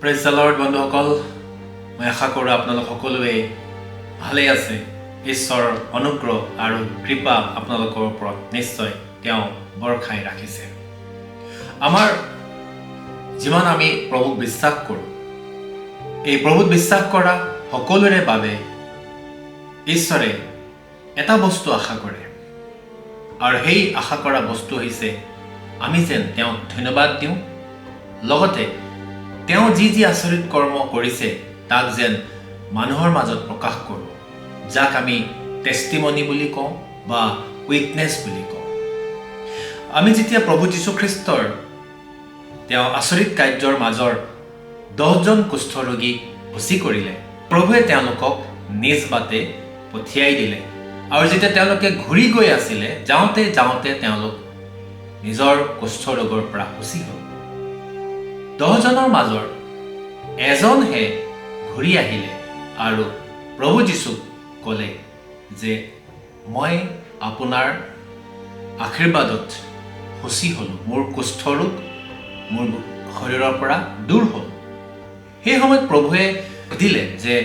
Press জালৰ বন্ধুসকল। মই আশা কৰোঁ আপোনালোক সকলোৱে ভালেই আছে। ঈশ্বৰৰ অনুগ্ৰহ আৰু কৃপা আপোনালোকৰ ওপৰত নিশ্চয় তেওঁ বৰখাই ৰাখিছে। আমাৰ যিমান আমি প্ৰভুক বিশ্বাস কৰোঁ এই প্ৰভুত বিশ্বাস কৰা সকলোৰে বাবে ঈশ্বৰে এটা বস্তু আশা কৰে। আৰু সেই আশা কৰা বস্তু হৈছে আমি যেন তেওঁক ধন্যবাদ দিওঁ। লগতে তেওঁ যি যি আচৰিত কৰ্ম কৰিছে তাক যেন মানুহৰ মাজত প্ৰকাশ কৰোঁ যাক আমি টেষ্টিমনি বুলি কওঁ বা উইকনেছ বুলি কওঁ। আমি যেতিয়া প্ৰভু যীশুখ্ৰীষ্টৰ তেওঁ আচৰিত কাৰ্যৰ মাজৰ দহজন কুষ্ঠৰোগীক ভুচি কৰিলে প্ৰভুৱে তেওঁলোকক নিজ বাটে পঠিয়াই দিলে। আৰু যেতিয়া তেওঁলোকে ঘূৰি গৈ আছিলে যাওঁতে যাওঁতে তেওঁলোক নিজৰ কুষ্ঠৰোগৰ পৰা সুচি হ'ল। দহজনৰ মাজৰ এজনহে ঘূৰি আহিলে আৰু প্ৰভু যীশুক ক'লে যে মই আপোনাৰ আশীৰ্বাদত সুচি হ'লোঁ। মোৰ কুষ্ঠৰোগ মোৰ শৰীৰৰ পৰা দূৰ হ'ল। সেই সময়ত প্ৰভুৱে সুধিলে যে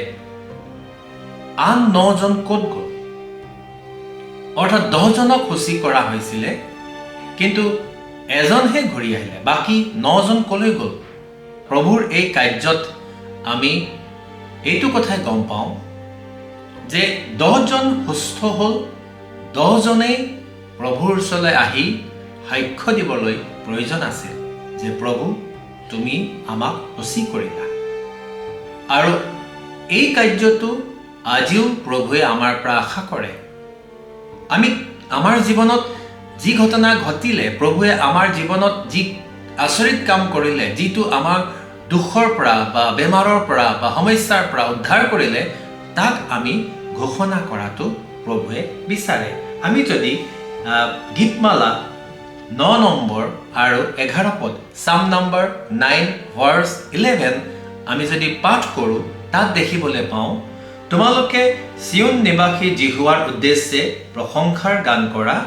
আন নজন ক'ত গ'ল? অৰ্থাৎ দহজনক সূচী কৰা হৈছিলে কিন্তু এজনহে ঘূৰি আহিলে। বাকী নজন ক'লৈ গ'ল? প্ৰভুৰ এই কাৰ্যত আমি এইটো কথাই গম পাওঁ যে দহজন সুস্থ হ'ল, দহজনেই প্ৰভুৰ ওচৰলৈ আহি সাক্ষ্য দিবলৈ প্ৰয়োজন আছিল যে প্ৰভু, তুমি আমাক সূচী কৰিলা। আৰু এই কাৰ্যটো আজিও প্ৰভুৱে আমাৰ পৰা আশা কৰে। আমি আমাৰ জীৱনত যি ঘটনা ঘটিলে, প্ৰভুৱে আমাৰ জীৱনত যি আচৰিত কাম কৰিলে যিটো আমাৰ দুখৰ পৰা বা বেমাৰৰ পৰা বা সমস্যাৰ পৰা উদ্ধাৰ কৰিলে তাক আমি ঘোষণা কৰাটো প্ৰভুৱে বিচাৰে। আমি যদি গীতমালা ন নম্বৰ আৰু এঘাৰ পদ চাম নম্বৰ নাইন ভাৰ্ছ ইলেভেন আমি যদি পাঠ কৰোঁ তাত দেখিবলৈ পাওঁ তোমালোকে চিউন নিবাসী জিহুৱাৰ উদ্দেশ্যে প্ৰশংসাৰ গান কৰা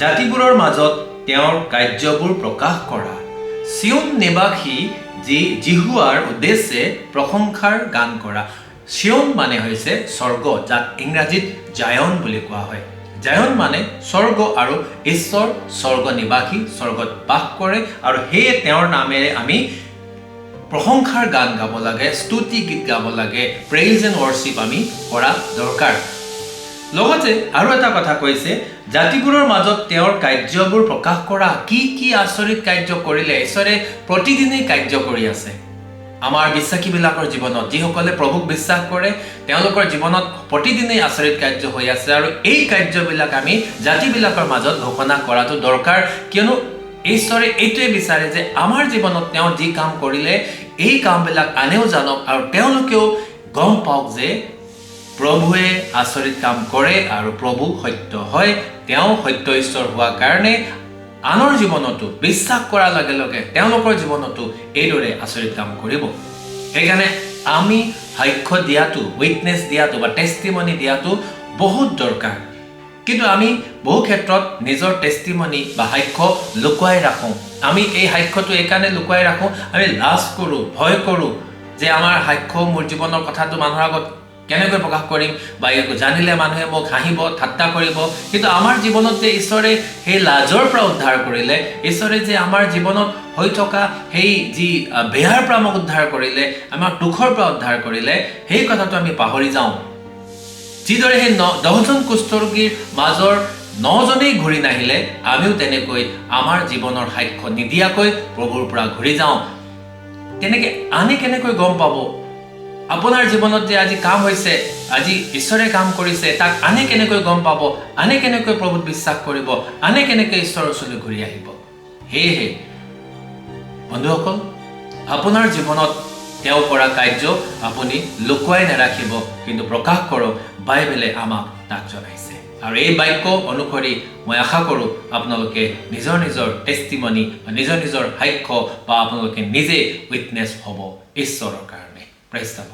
জাতিবোৰৰ মাজত তেওঁৰ কাৰ্যবোৰ প্ৰকাশ কৰা। চিউন নিবাসী যি জিহুৱাৰ উদ্দেশ্যে প্ৰশংসাৰ গান কৰা। চিউন মানে হৈছে স্বৰ্গ, যাক ইংৰাজীত জায়ন বুলি কোৱা হয়। জায়ন মানে স্বৰ্গ আৰু ঈশ্বৰ স্বৰ্গ নিবাসী স্বৰ্গত বাস কৰে আৰু সেয়ে তেওঁৰ নামেৰে আমি প্ৰশংসাৰ গান গাব লাগে, স্তুতি গীত গাব লাগে। প্ৰেইজ এণ্ড ৱৰ্শ্বিপ আমি কৰা দৰকাৰ। লগতে আৰু এটা কথা কৈছে, জাতিবোৰৰ মাজত তেওঁৰ কাৰ্যবোৰ প্ৰকাশ কৰা কি কি আচৰিত কাৰ্য কৰিলে, ঈশ্বৰে প্ৰতিদিনেই কাৰ্য কৰি আছে। আমাৰ বিশ্বাসীবিলাকৰ জীৱনত, যিসকলে প্ৰভুক বিশ্বাস কৰে, তেওঁলোকৰ জীৱনত প্ৰতিদিনেই আচৰিত কাৰ্য হৈ আছে আৰু এই কাৰ্যবিলাক আমি জাতিবিলাকৰ মাজত ঘোষণা কৰাটো দৰকাৰ, কিয়নো ঈশ্বৰে এইটোৱে বিচাৰে যে আমাৰ জীৱনত তেওঁ যি কাম কৰিলে, এই কামবিলাক আনেও জানক আৰু তেওঁলোকেও গম পাওক যে প্ৰভুৱে আচৰিত কাম কৰে আৰু প্ৰভু সত্য হয়, তেওঁ সত্য ঈশ্বৰ হোৱাৰ কাৰণে আনৰ জীৱনতো বিশ্বাস কৰাৰ লগে লগে তেওঁলোকৰ জীৱনতো এইদৰে আচৰিত কাম কৰিব। সেইকাৰণে আমি সাক্ষ্য দিয়াটো উইটনেছ দিয়াটো বা টেষ্টিমনি দিয়াটো বহুত দৰকাৰ। কিন্তু আমি বহু ক্ষেত্ৰত নিজৰ টেষ্টিমনি বা সাক্ষ্য লুকুৱাই ৰাখোঁ। আমি এই সাক্ষ্যটো এইকাৰণে লুকুৱাই ৰাখোঁ, আমি লাজ কৰোঁ, ভয় কৰোঁ যে আমাৰ সাক্ষ্য মোৰ জীৱনৰ কথাটো মানুহৰ আগত কেনেকৈ প্ৰকাশ কৰিম বা এইটো জানিলে মানুহে মোক হাঁহিব, ঠাট্টা কৰিব। কিন্তু আমাৰ জীৱনত যে ঈশ্বৰে সেই লাজৰ পৰা উদ্ধাৰ কৰিলে, ঈশ্বৰে যে আমাৰ জীৱনত হৈ থকা সেই যি বেয়াৰ পৰা আমাক উদ্ধাৰ কৰিলে আমাৰ দুখৰ পৰা উদ্ধাৰ কৰিলে, সেই কথাটো আমি পাহৰি যাওঁ। যিদৰে সেই ন, দহজন কুষ্ঠৰোগীৰ মাজৰ নজনেই ঘূৰি নাহিলে, আমিও তেনেকৈ আমাৰ জীৱনৰ সাক্ষ্য নিদিয়াকৈ প্ৰভুৰ পৰা ঘূৰি যাওঁ। তেনেকে আনে কেনেকৈ গম পাব? আপোনাৰ জীৱনত যে আজি কাম হৈছে আজি ঈশ্বৰে কাম কৰিছে তাক আনে কেনেকৈ গম পাব আনে কেনেকৈ প্ৰভুত বিশ্বাস কৰিব আনে কেনেকৈ ঈশ্বৰৰ ওচৰলৈ ঘূৰি আহিব। সেয়েহে বন্ধুসকল আপোনাৰ জীৱনত তেওঁ কৰা কাৰ্য আপুনি লুকুৱাই নাৰাখিব কিন্তু প্ৰকাশ কৰক বাইবেলে আমাক তাক জনাইছে। আৰু এই বাক্য অনুসৰি মই আশা কৰোঁ আপোনালোকে নিজৰ নিজৰ টেষ্টিমনি বা নিজৰ নিজৰ সাক্ষ্য বা আপোনালোকে নিজে উইটনেছ হ'ব ঈশ্বৰৰ কাৰণে। প্ৰেষ্টাল